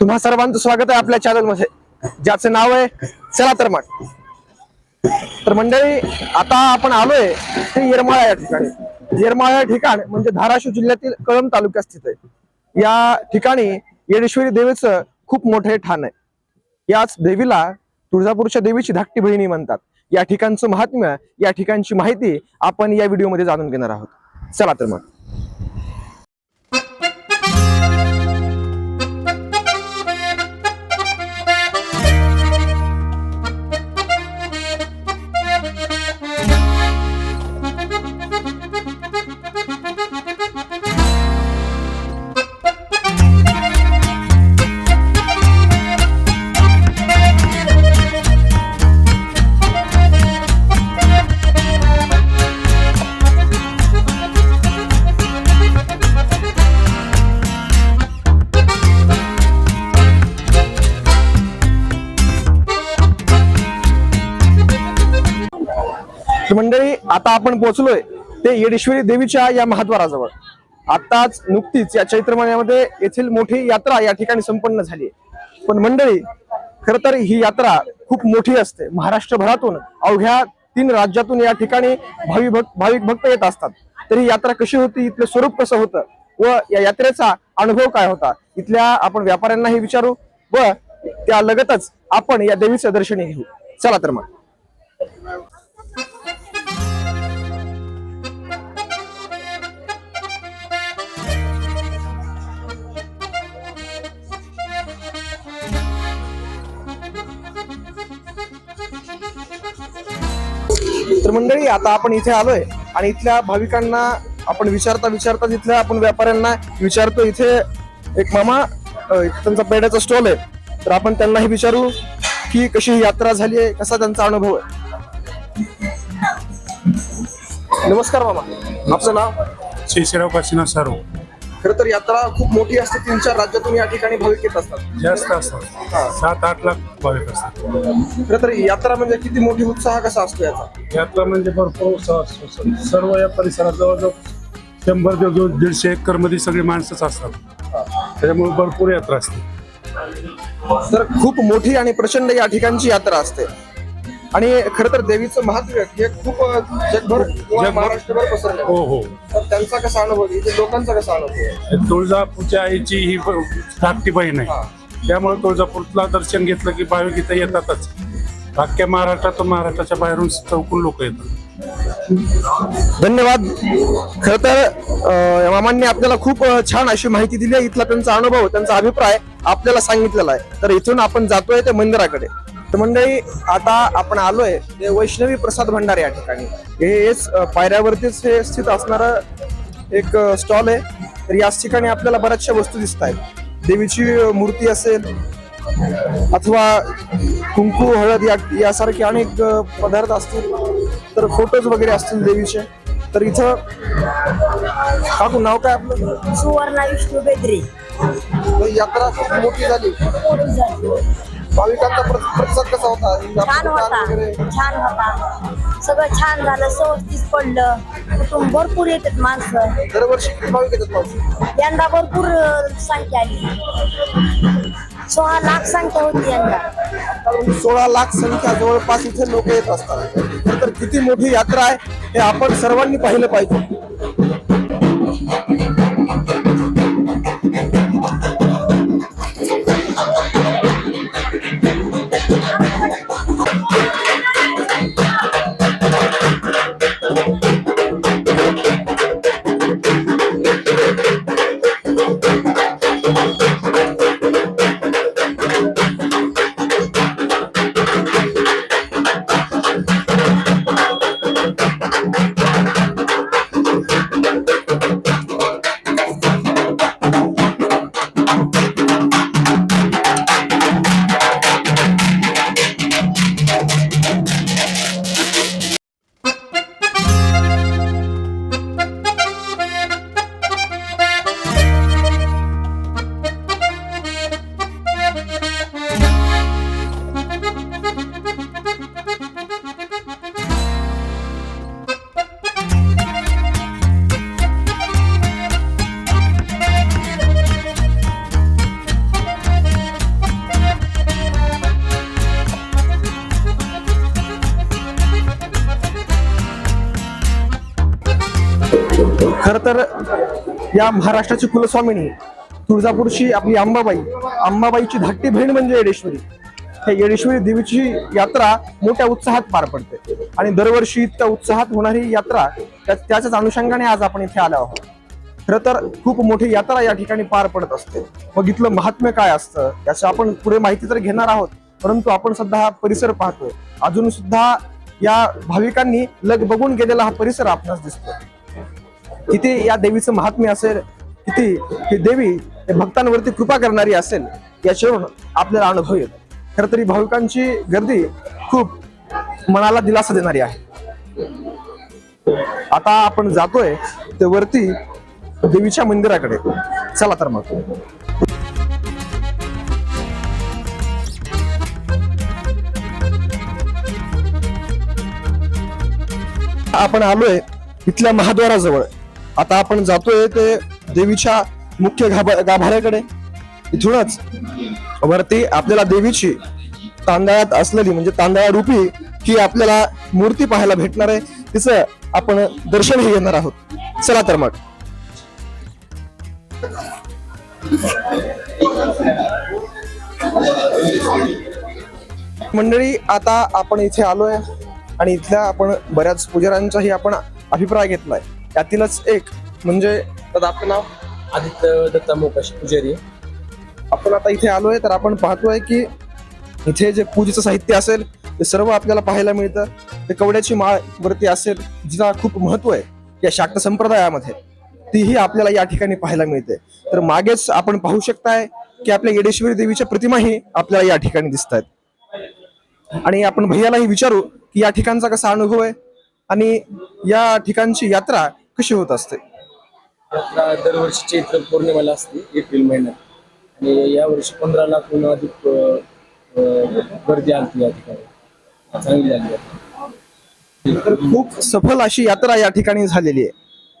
तुम्हा सर्वांचं स्वागत आहे आपल्या चॅनलमध्ये. ज्याचं नाव आहे चला तर मग. तर मंडळी आता आपण आलोय ते येरमाळा या ठिकाणी. येरमाळा या ठिकाण म्हणजे धाराशिव जिल्ह्यातील कळंब तालुक्यात स्थित आहे. या ठिकाणी येडेश्वरी देवीचं खूप मोठे ठाण आहे. याच देवीला तुळजापूरच्या देवीची धाकटी बहिणी म्हणतात. या ठिकाणचं महात्म्य या ठिकाणची माहिती आपण या व्हिडिओमध्ये जाणून घेणार आहोत. चला तर मग. मंडळी आता आपण पोहोचलोय ते येडेश्वरी देवीच्या या महाद्वाराजवळ. आताच नुकतीच या चैत्र महिन्यामध्ये येथील मोठी यात्रा या ठिकाणी संपन्न झाली पण मंडळी खर तर ही यात्रा खूप मोठी असते. महाराष्ट्रभरातून अवघ्या तीन राज्यातून या ठिकाणी भावी भक्त भाविक भक्त येत असतात. तर ही यात्रा कशी होती इथलं स्वरूप कसं होतं व या यात्रेचा अनुभव काय होता इथल्या आपण व्यापाऱ्यांनाही विचारू व त्या लगतच आपण या देवीचं दर्शन घेऊ. चला तर मग. तर मंडळी आता आपण इथे आलोय आणि इथल्या भाविकांना आपण विचारता विचारता तिथल्या आपण व्यापाऱ्यांना विचारतो इथे एक मामा त्यांचा पेड्याचा स्टॉल आहे. तर आपण त्यांनाही विचारू की कशी ही यात्रा झाली आहे कसा त्यांचा अनुभव आहे. नमस्कार मामा. आपलं नाव? शेषराव काशीनाथ सारू खर तर यात्रा खूप मोठी असते. तीन चार राज्यातून या ठिकाणी भाविक येत असतात. जास्त असतात. सात आठ लाख भाविक असतात. खर तर यात्रा म्हणजे किती मोठी उत्साह कसा असतो याचा? यातला म्हणजे भरपूर उत्साह असतो. स- सर्व या परिसरात जवळजवळ शंभर ते दोन दीडशे एकरमध्ये सगळी माणसंच असतात. त्याच्यामुळे भरपूर यात्रा असते. तर खूप मोठी आणि प्रचंड या ठिकाणची यात्रा असते. आणि खर तर देवीचं महत्त्व हे खूप जगभर किंवा महाराष्ट्रभर पसरलं हो हो. तर त्यांचा कसा अनुभव आहे? इथे लोकांचा कसा अनुभव आहे? तुळजापूरच्या आईची ही धाकटी बहीण हा. आहे त्यामुळे तुळजापूरला दर्शन घेतलं की भाविक इथं येतातच. अख्ख्या महाराष्ट्रातून महाराष्ट्राच्या बाहेरून चौकून लोक येतात. धन्यवाद. खर तर अ, मामांनी आपल्याला खूप अ, छान अशी माहिती दिली आहे. इथला त्यांचा अनुभव त्यांचा अभिप्राय आपल्याला सांगितलेला आहे. तर इथून आपण जातोय त्या मंदिराकडे. तर मंडळी आता आपण आलोय ते वैष्णवी प्रसाद भंडार या ठिकाणी. हे हेच पायऱ्यावरतीच हे स्थित असणार एक स्टॉल आहे. तर याच ठिकाणी आपल्याला बऱ्याचशा वस्तू दिसत आहेत. देवीची मूर्ती असेल अथवा कुंकू हळद या यासारखे अनेक पदार्थ असतील तर फोटोज वगैरे असतील देवीचे. तर इथं काकू नाव काय आपलं? सुवर्णा विष्णू बेदरे. तर यात्रा खूप मोठी झाली. भाविकांचा प्रति- प्रतिसाद कसा होता? छान होता. छान होता. सगळं छान झालं. व्यवस्थित पडलं. कुटुंब भरपूर येतात माणसं. दरवर्षी किती भाविक येतात मावशी? यंदा भरपूर संख्या आली. सोळा लाख संख्या होती यंदा. सोळा लाख संख्या जवळपास इथे लोक येत असतात. तर किती मोठी यात्रा आहे हे आपण सर्वांनी पाहिलं पाहिजे. या महाराष्ट्राची कुलस्वामिनी तुळजापूरची आपली अंबाबाई. अंबाबाईची धाकटी बहीण म्हणजे येडेश्वरी. हे येडेश्वरी देवीची यात्रा मोठ्या उत्साहात पार पडते. आणि दरवर्षी इतक्या उत्साहात होणारी यात्रा त्याच्याच अनुषंगाने आज आपण इथे आलो आहोत. खरं तर खूप मोठी यात्रा या ठिकाणी पार पडत असते. मग इथलं महात्म्य काय असतं? याची आपण पुढे माहिती तर घेणार आहोत. परंतु आपण सुद्धा हा परिसर पाहतोय. अजून सुद्धा या भाविकांनी लग बघून गेलेला हा परिसर आपणास दिसतो किती या देवीचं महात्म्य असेल किती ही देवी भक्तांवरती कृपा करणारी असेल याच्यावरून आपल्याला अनुभव येतो. खर तरी भाविकांची गर्दी खूप मनाला दिलासा देणारी आहे. आता आपण जातोय ते वरती देवीच्या मंदिराकडे. चला तर मग. आपण आलोय इथल्या महाद्वाराजवळ. आता आपण जातोय ते देवीच्या मुख्य गाभा गाभाऱ्याकडे. इथूनच. वरती आपल्याला देवीची तांदळात असलेली म्हणजे तांदळा रूपी ही आपल्याला मूर्ती पाहायला भेटणार आहे. तिचं आपण दर्शनही घेणार आहोत. चला तर मग. मंडळी आता आपण इथे आलोय आणि इथल्या आपण बऱ्याच पुजाऱ्यांचाही आपण अभिप्राय घेतलाय. त्यातीलच एक. म्हणजे दादा आपलं नाव? आदित्य दत्ता मोकाश पुजारी. आपण आता इथे आलोय तर आपण पाहतोय की इथे जे पूजेचं साहित्य असेल ते सर्व आपल्याला पाहायला मिळतं. ते कवड्याची माळ वरती असेल जिला खूप महत्त्व आहे या शाक्त संप्रदायामध्ये. तीही आपल्याला या ठिकाणी पाहायला मिळते. तर मागेच आपण पाहू शकताय की आपल्या येडेश्वरी देवीच्या प्रतिमाही आपल्याला या ठिकाणी दिसत आहेत आणि आपण भैयालाही विचारू की या ठिकाणचा कसा अनुभव आहे? आणि या ठिकाणची यात्रा कशी होत असते? यात्रा दरवर्षी चैत्र पौर्णिमेला असते एप्रिल महिन्यात. आणि यावर्षी पंधरा लाखहून अधिक गर्दी आलती या ठिकाणी. चांगली झाली यात्रा. तर खूप सफल अशी यात्रा या ठिकाणी झालेली आहे.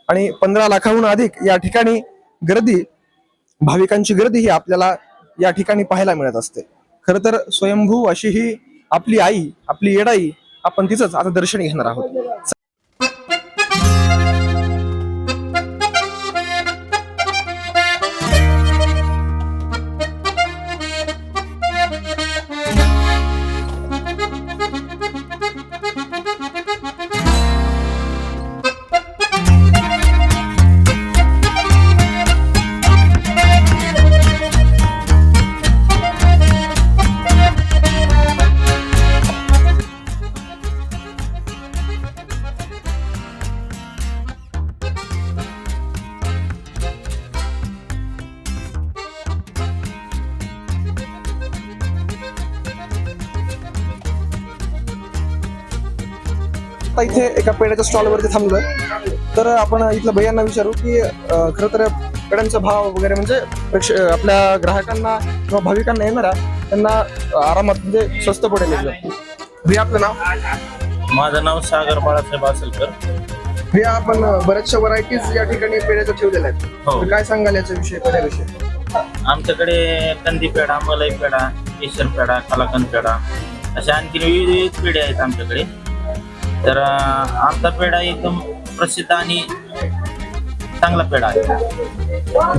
आणि पंधरा लाखाहून अधिक या ठिकाणी गर्दी भाविकांची गर्दी ही आपल्याला या ठिकाणी पाहायला मिळत असते. खर तर स्वयंभू अशी ही आपली आई आपली येडाई आपण तिचंच आता दर्शन घेणार आहोत. आता इथे एका पेड्याच्या स्टॉलवरती थांबलोय. तर आपण इथल्या भैयांना विचारू की खरं तर पेड्यांचा भाव वगैरे म्हणजे प्रेक्ष आपल्या ग्राहकांना किंवा भाविकांना येणाऱ्या त्यांना आरामात म्हणजे स्वस्त पडेल एकदम. भैया आपलं नाव? माझं नाव सागर बाळासाहेब आसलकर. भैया आपण बऱ्याचशा व्हरायटीज या ठिकाणी पेड्याच्या ठेवलेल्या आहेत. हो. तर काय सांगाल याच्या विषयी पेढ्याविषयी? आमच्याकडे कंदी पेढा मलाई पेढा केशर पेढा कलाकंद पेढा अशा आणखी विविध विविध पेढे आहेत आमच्याकडे. तर आमचा पेढा एकदम प्रसिद्ध आणि चांगला पेढा आहे.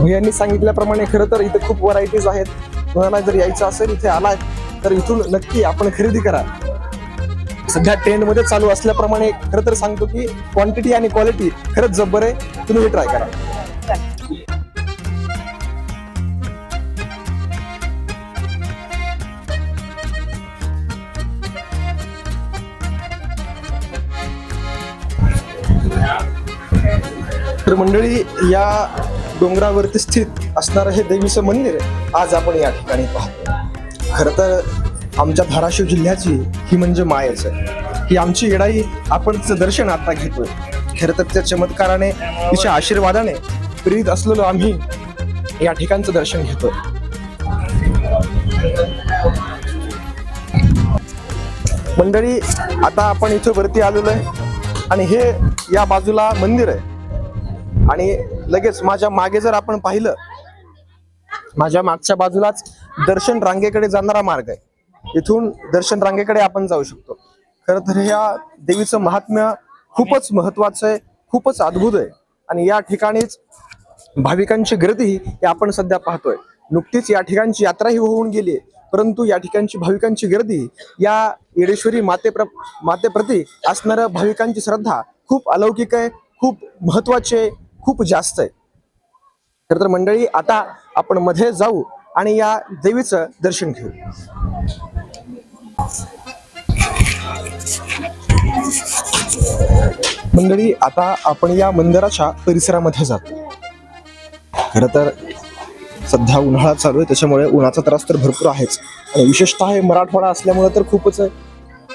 भैयांनी सांगितल्याप्रमाणे खरं तर इथे खूप व्हरायटीज आहेत. तुम्हाला जर यायचं असेल इथे आलाय तर इथून नक्की आपण खरेदी करा. सध्या ट्रेंडमध्ये चालू असल्याप्रमाणे खरं तर सांगतो की क्वांटिटी आणि क्वालिटी खरंच जब्बर आहे. तुम्ही हे ट्राय करा. तर मंडळी या डोंगरावरती स्थित असणारं हे देवीचं मंदिर आज आपण या ठिकाणी पाहतो. खरं तर आमच्या धाराशिव जिल्ह्याची ही म्हणजे मायच आहे. ही आमची येडाई आपण तिचं दर्शन आता घेतोय. खरं तर त्या चमत्काराने तिच्या आशीर्वादाने प्रेरित असलेलो आम्ही या ठिकाणचं दर्शन घेतोय. मंडळी आता आपण इथं वरती आलेलो आहे आणि हे या बाजूला मंदिर आहे. आणि लगेच माझ्या मागे जर आपण पाहिलं माझ्या मागच्या बाजूलाच दर्शन रांगेकडे जाणारा मार्ग आहे. इथून दर्शन रांगेकडे आपण जाऊ शकतो. खर तर ह्या देवीचं महात्म्य खूपच महत्वाचं आहे खूपच अद्भुत आहे. आणि या ठिकाणीच भाविकांची गर्दी ही आपण सध्या पाहतोय. नुकतीच या ठिकाणची यात्राही होऊन गेली परंतु या ठिकाणची भाविकांची गर्दी या येडेश्वरी माते प्र मातेप्रती असणाऱ्या भाविकांची श्रद्धा खूप अलौकिक आहे खूप महत्वाची आहे. खूप जास्त आहे. खरं तर मंडळी आता आपण मध्ये जाऊ आणि या देवीचं दर्शन घेऊ. मंडळी आता आपण या मंदिराच्या परिसरामध्ये जातो खर तर सध्या उन्हाळा चालू आहे त्याच्यामुळे उन्हाचा त्रास तर भरपूर आहेच. आणि विशेषतः हे मराठवाडा असल्यामुळे तर खूपच आहे.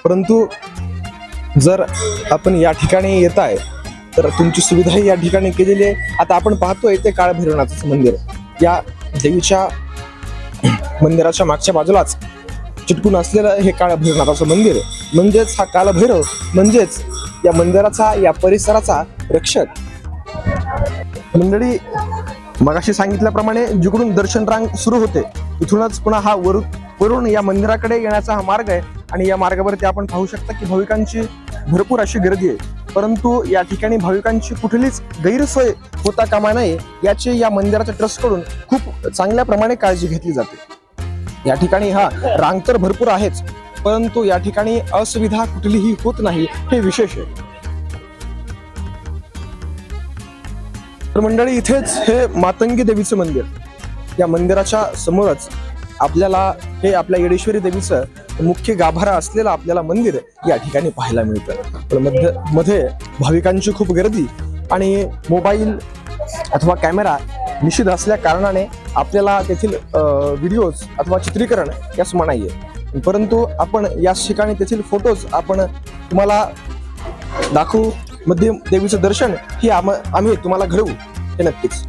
परंतु जर आपण या ठिकाणी येत आहे तर तुमची सुविधाही या ठिकाणी केलेली आहे. आता आपण पाहतोय ते काळभैरवनाथाचं मंदिर. या देवीच्या मंदिराच्या मागच्या बाजूलाच चिटकून असलेलं हे काळभैरवनाथाचं मंदिर. म्हणजेच हा काळभैरव म्हणजेच या मंदिराचा या परिसराचा रक्षक. मंडळी मगाशी सांगितल्याप्रमाणे जिकडून दर्शन रांग सुरू होते. इथूनच पुन्हा हा वरुण वरून या मंदिराकडे येण्याचा हा मार्ग आहे. आणि या मार्गावरती आपण पाहू शकता की भाविकांची भरपूर अशी गर्दी आहे. परंतु या ठिकाणी भाविकांची कुठलीच गैरसोय होता कामा नये याची या मंदिराच्या ट्रस्टकडून खूप चांगल्या प्रमाणे काळजी घेतली जाते. या ठिकाणी हा रांग तर भरपूर आहेच परंतु या ठिकाणी असुविधा कुठलीही होत नाही हे विशेष आहे. तर मंडळी इथेच हे मातंगी देवीचं मंदिर. या मंदिराच्या समोरच आपल्याला हे आपल्या येडेश्वरी देवीचं मुख्य गाभारा असलेलं आपल्याला मंदिर या ठिकाणी पाहायला मिळतं. पण मध्यमध्ये भाविकांची खूप गर्दी आणि मोबाईल अथवा कॅमेरा निषिद्ध असल्या कारणाने आपल्याला तेथील व्हिडिओज अथवा चित्रीकरण यास मनाई आहे परंतु आपण याच ठिकाणी तेथील फोटोज आपण तुम्हाला दाखवू मध्ये देवीचं दर्शन ही आम आम्ही तुम्हाला घडवू हे नक्कीच.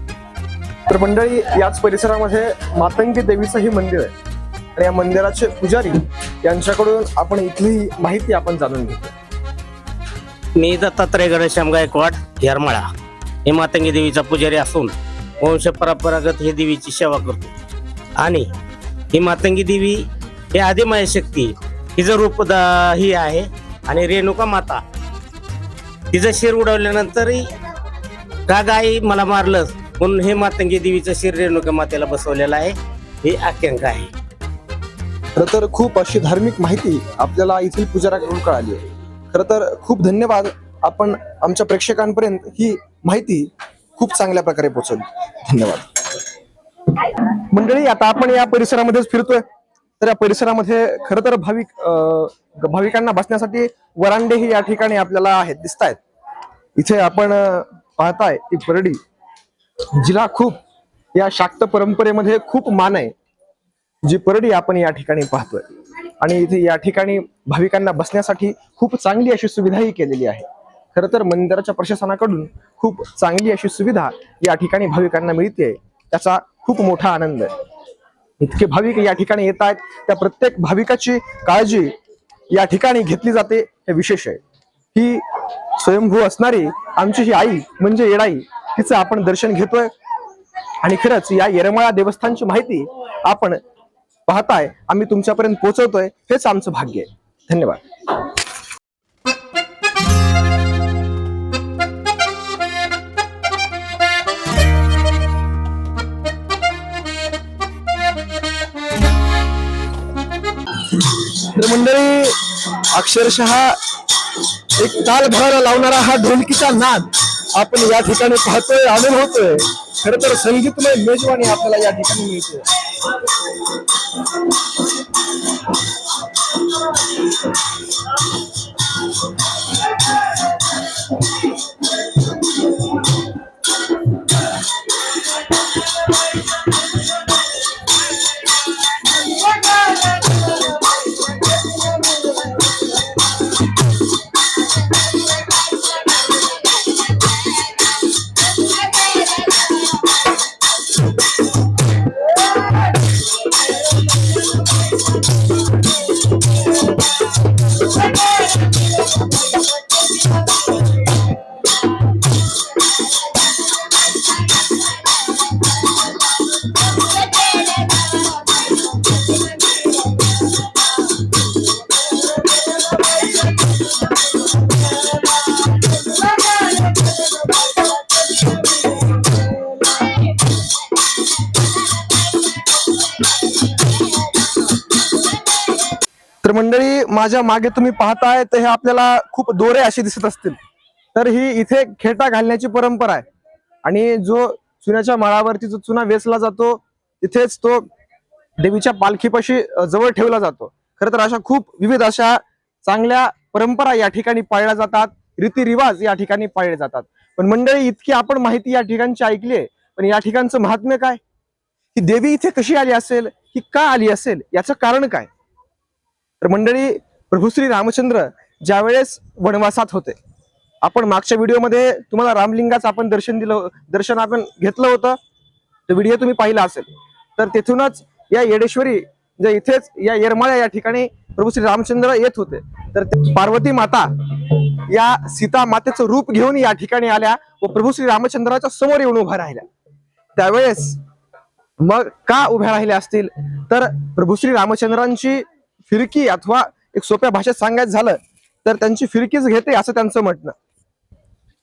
तर मंडळी याच परिसरामध्ये मातंगी देवीचं हे मंदिर आहे. आणि या मंदिराचे पुजारी यांच्याकडून आपण इथली माहिती आपण जाणून घेतो. मी दत्तात्रय गणेश्याम गायकवाड येरमाळा. हे मातंगी देवीचा पुजारी असून वंश परंपरागत हे देवीची सेवा करतो. आणि ही मातंगी देवी हे आदिमाय शक्ती हिचं रूप ही आहे. आणि रेणुका माता तिचं शिर उडवल्यानंतरही का गाई मला मारलं म्हणून हे मातंगी देवीचं शिर रेणुका मातेला बसवलेलं आहे. ही आख्यांका आहे. खरं तर खूप अशी धार्मिक माहिती आपल्याला येथील पुजाऱ्याकडून कळाली आहे. खरं तर खूप धन्यवाद. आपण आमच्या प्रेक्षकांपर्यंत ही माहिती खूप चांगल्या प्रकारे पोहोचवली. धन्यवाद. मंडळी आता आपण या परिसरामध्येच फिरतोय. तर या परिसरामध्ये खर तर भाविक भाविकांना बसण्यासाठी वरांडेही या ठिकाणी आपल्याला आहेत दिसत आहेत इथे आपण पाहताय ती परडी जिला खूप या शाक्त परंपरेमध्ये खूप मान आहे. जी परडी आपण या ठिकाणी पाहतोय. आणि इथे या ठिकाणी भाविकांना बसण्यासाठी खूप चांगली अशी सुविधाही केलेली आहे. खरं तर मंदिराच्या प्रशासनाकडून खूप चांगली अशी सुविधा या ठिकाणी भाविकांना मिळते. त्याचा खूप मोठा आनंद आहे. इतके भाविक या ठिकाणी येत आहेत. त्या प्रत्येक भाविकाची काळजी या ठिकाणी घेतली जाते हे विशेष आहे. ही स्वयंभू असणारी आमची ही आई म्हणजे येडाई तिचं आपण दर्शन घेतोय. आणि खरंच या येरमाळा देवस्थानची माहिती आपण पाहताय आम्ही तुमच्यापर्यंत पोहोचवतोय हेच आमचं भाग्य आहे. धन्यवाद. तर मंडळी अक्षरशः एक ताल भरायला लावणारा हा ढोलकीचा नाद आपण या ठिकाणी पाहतोय अनुभवतोय. खर तर संगीतमय मेजवानी आपल्याला या ठिकाणी मिळते Thank you. मंडळी माझ्या मागे तुम्ही पाहताय तर हे आपल्याला खूप दोरे असे दिसत असतील. तर ही इथे खेटा घालण्याची परंपरा आहे. आणि जो चुन्याच्या माळावरती जो चुना वेचला जातो तिथेच तो देवीच्या पालखीपाशी जवळ ठेवला जातो. खरं तर अशा खूप विविध अशा चांगल्या परंपरा या ठिकाणी पाळल्या जातात. रीतिरिवाज या ठिकाणी पाळले जातात. पण मंडळी इतकी आपण माहिती या ठिकाणची ऐकली पण या ठिकाणचं महात्म्य काय? ही देवी इथे कशी आली असेल? ही का आली असेल? याचं कारण काय? तर मंडळी प्रभू श्री रामचंद्र ज्यावेळेस वनवासात होते आपण मागच्या व्हिडिओमध्ये तुम्हाला रामलिंगाचं आपण दर्शन दिलं दर्शन आपण घेतलं होतं. तो व्हिडिओ तुम्ही पाहिला असेल. तर तेथूनच या येडेश्वरी जे इथेच या येरमाळ्या या ठिकाणी प्रभू श्री रामचंद्र येत होते. तर पार्वती माता या सीता मातेचं रूप घेऊन या ठिकाणी आल्या व प्रभू श्री रामचंद्राच्या समोर येऊन उभ्या राहिल्या. त्यावेळेस मग का उभ्या राहिल्या असतील? तर प्रभू श्री रामचंद्रांची फिरकी अथवा एक सोप्या भाषेत सांगायचं झालं तर त्यांची फिरकीच घेते असं त्यांचं म्हणणं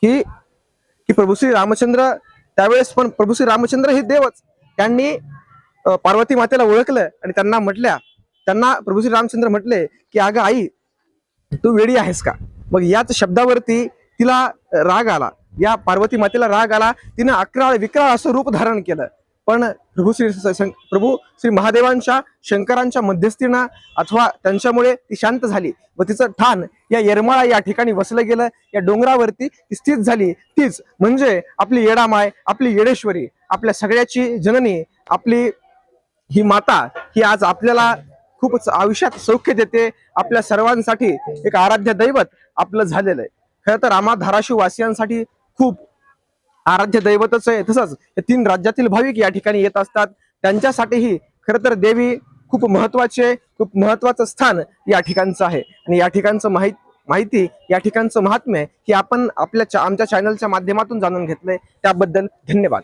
की की प्रभू श्री रामचंद्र त्यावेळेस पण प्रभू श्री रामचंद्र हे देवच. त्यांनी पार्वती मातेला ओळखलं आणि त्यांना म्हटल्या त्यांना प्रभू श्री रामचंद्र म्हटले की अगं आई तू वेडी आहेस का? मग याच शब्दावरती तिला राग आला. या पार्वती मातेला राग आला. तिनं अकराळ विक्राळ असं रूप धारण केलं. पण प्रभू श्री शं- प्रभू श्री महादेवांच्या शंकरांच्या मध्यस्थीनं अथवा त्यांच्यामुळे ती शांत झाली व तिचं ठाण या येरमाळा या ठिकाणी वसलं गेलं. या डोंगरावरती ती स्थित झाली. तीच म्हणजे आपली येडामाय आपली येडेश्वरी आपल्या सगळ्याची जननी आपली ही माता ही आज आपल्याला खूपच आयुष्यात सौख्य देते. आपल्या सर्वांसाठी एक आराध्य दैवत आपलं झालेलं आहे. खरं तर आम्हा धाराशिव वासियांसाठी खूप आराध्य दैवतच आहे. तसंच तीन राज्यातील भाविक या ठिकाणी येत असतात. त्यांच्यासाठीही खरं तर देवी खूप महत्वाची खूप महत्वाचं स्थान या ठिकाणचं आहे. आणि या ठिकाणचं माहीत माहिती या ठिकाणचं महात्म्य हे आपण आपल्या आमच्या चॅनलच्या माध्यमातून जाणून घेतलंय. त्याबद्दल धन्यवाद.